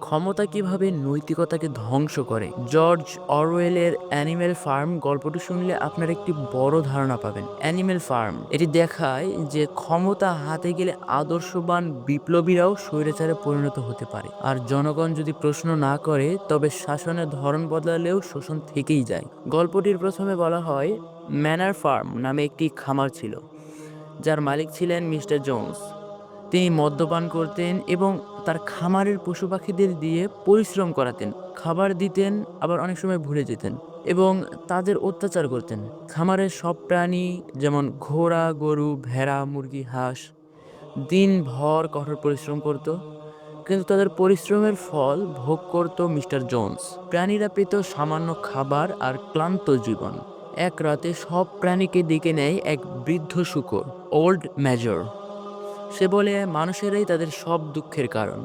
ক্ষমতা কীভাবে নৈতিকতাকে ধ্বংস করে? জর্জ অরওয়েলের অ্যানিমেল ফার্ম গল্পটি শুনলে আপনার একটি বড় ধারণা পাবেন। অ্যানিমেল ফার্ম, এটি দেখায় যে ক্ষমতা হাতে গেলে আদর্শবান বিপ্লবীরাও স্বৈরাচারে পরিণত হতে পারে। আর জনগণ যদি প্রশ্ন না করে, তবে শাসনের ধরন বদলালেও শোষণ থেকেই যায়। গল্পটির প্রথমে বলা হয় ম্যানার ফার্ম নামে একটি খামার ছিল, যার মালিক ছিলেন মিস্টার জোন্স। তিনি মদ্যপান করতেন এবং তার খামারের পশু পাখিদের দিয়ে পরিশ্রম করাতেন। খাবার দিতেন, আবার অনেক সময় ভুলে যেতেন এবং তাদের অত্যাচার করতেন। খামারের সব প্রাণী, যেমন ঘোড়া, গরু, ভেড়া, মুরগি, হাঁস দিনভর কঠোর পরিশ্রম করত। কিন্তু তাদের পরিশ্রমের ফল ভোগ করত মিস্টার জোন্স। প্রাণীরা পেত সামান্য খাবার আর ক্লান্ত জীবন। এক রাতে সব প্রাণীকে ডেকে নেয় এক বৃদ্ধ শুকর, ওল্ড মেজর। সে বলে, মানুষেরাই তাদের সব দুঃখের কারণ।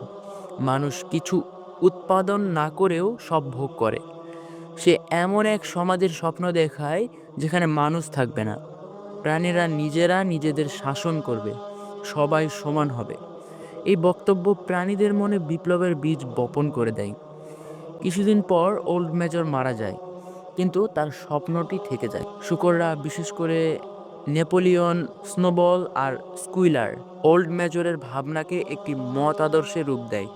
মানুষ কিছু উৎপাদন না করেও সব ভোগ করে। সে এমন এক সমাজের স্বপ্ন দেখায়, যেখানে মানুষ থাকবে না। প্রাণীরা নিজেরা নিজেদের শাসন করবে। সবাই সমান হবে। এই বক্তব্য প্রাণীদের মনে বিপ্লবের বীজ বপন করে দেয়। কিছুদিন পর ওল্ড মেজর মারা যায়, কিন্তু তার স্বপ্নটি থেকে যায়। শুকররা, বিশেষ করে নেপোলিয়ন, স্নোবল আর স্কুইলার ওল্ড মেজরের ভাবনাকে একটি মত আদর্শে রূপ দেয়,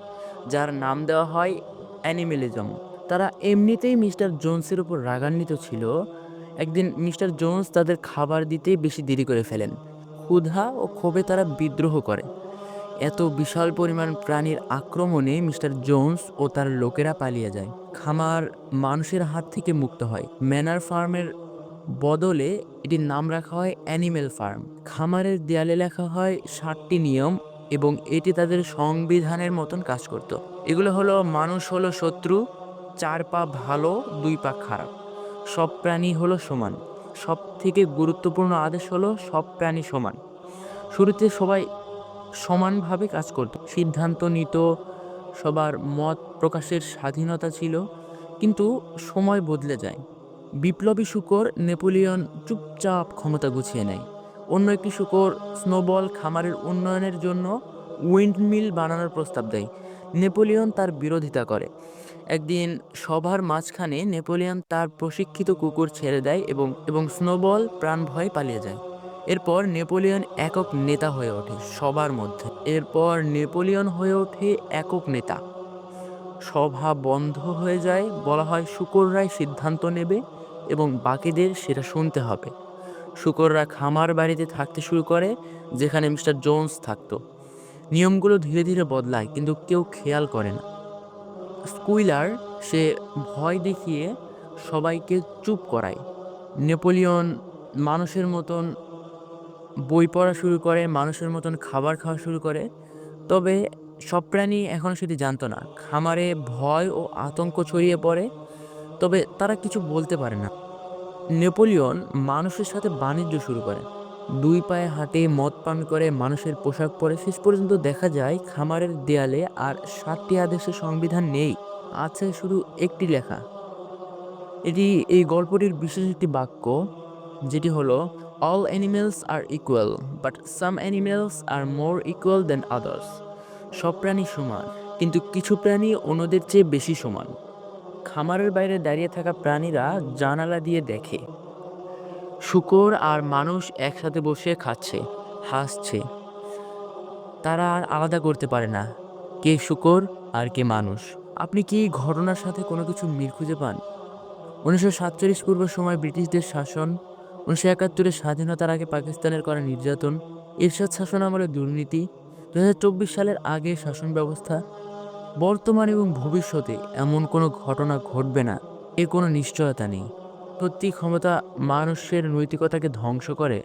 যার নাম দেওয়া হয় অ্যানিমেলিজম। তারা এমনিতেই মিস্টার জোন্সের উপর রাগান্বিত ছিল। একদিন মিস্টার জোন্স তাদের খাবার দিতেই বেশি দেরি করে ফেলেন। ক্ষুধা ও ক্ষোভে তারা বিদ্রোহ করে। এত বিশাল পরিমাণ প্রাণীর আক্রমণে মিস্টার জোন্স ও তার লোকেরা পালিয়ে যায়। খামার মানুষের হাত থেকে মুক্ত হয়। ম্যানার ফার্মের বদলে এটির নাম রাখা হয় অ্যানিমেল ফার্ম। খামারের দেয়ালে লেখা হয় ষাটটি নিয়ম এবং এটি তাদের সংবিধানের মতন কাজ করত। এগুলো হলো, মানুষ হলো শত্রু, চার পা ভালো, দুই পা খারাপ। সব প্রাণী হলো সমান। সব থেকে গুরুত্বপূর্ণ আদেশ হলো, সব প্রাণী সমান। শুরুতে সবাই সমানভাবে কাজ করত। সিদ্ধান্ত নিত, সবার মত প্রকাশের স্বাধীনতা ছিল, কিন্তু সময় বদলে যায়। বিপ্লবী শুকর নেপোলিয়ন চুপচাপ ক্ষমতা গুছিয়ে নেয়। অন্য একটি শুকর স্নোবল খামারের উন্নয়নের জন্য উইন্ডমিল বানানোর প্রস্তাব দেয়। নেপোলিয়ন তার বিরোধিতা করে। একদিন সভার মাঝখানে নেপোলিয়ন তার প্রশিক্ষিত কুকুর ছেড়ে দেয় এবং এবং স্নোবল প্রাণ ভয়ে পালিয়ে যায়। এরপর নেপোলিয়ন একক নেতা হয়ে ওঠে সবার মধ্যে। এরপর নেপোলিয়ন হয়ে ওঠে একক নেতা। সভা বন্ধ হয়ে যায়, বলা হয় শুকররাই সিদ্ধান্ত নেবে। এবং বাকিদের সেটা শুনতে হবে। শুকররা খামার বাড়িতে থাকতে শুরু করে, যেখানে মিস্টার জোন্স থাকতো। নিয়মগুলো ধীরে ধীরে বদলায়, কিন্তু কেউ খেয়াল করে না। স্কুইলার, সে ভয় দেখিয়ে সবাইকে চুপ করায়। নেপোলিয়ন মানুষের মতন বই পড়া শুরু করে, মানুষের মতন খাবার খাওয়া শুরু করে। তবে সব প্রাণী এখন সেটি জানতো না। খামারে ভয় ও আতঙ্ক ছড়িয়ে পড়ে তবে তারা কিছু বলতে পারে না। নেপোলিয়ন মানুষের সাথে বাণিজ্য শুরু করে। দুই পায়ে হাঁটে মদ পান করে, মানুষের পোশাক পরে। শেষ পর্যন্ত দেখা যায় খামারের দেয়ালে আর সাতটি আদেশের সংবিধান নেই, আছে শুধু একটি লেখা। এটি এই গল্পটির বিশেষ একটি বাক্য, যেটি হলো all animals are equal but some animals are more equal than others সব প্রাণী সমান, কিন্তু কিছু প্রাণী অন্যদের চেয়ে বেশি সমান। খামারের বাইরে দাঁড়িয়ে থাকা প্রাণীরা জানালা দিয়ে দেখে। শুকর আর মানুষ একসাথে বসে খাচ্ছে, হাসছে। তারা আর আলাদা করতে পারে না, কে শুকর আর কে মানুষ। আপনি কি ঘটনার সাথে কোনো কিছু মিল খুঁজে পান? উনিশশো সাতচল্লিশ পূর্ব সময় ব্রিটিশদের শাসন, উনিশশো একাত্তরের স্বাধীনতার আগে পাকিস্তানের করা নির্যাতন, এরশাদ শাসন আমলে দুর্নীতি, দুই হাজার চব্বিশ সালের আগে শাসন ব্যবস্থা বর্তমান এবং ভবিষ্যতে এমন কোনো ঘটনা ঘটবে না, এ কোনো নিশ্চয়তা নেই। সত্যি ক্ষমতা মানুষের নৈতিকতাকে ধ্বংস করে।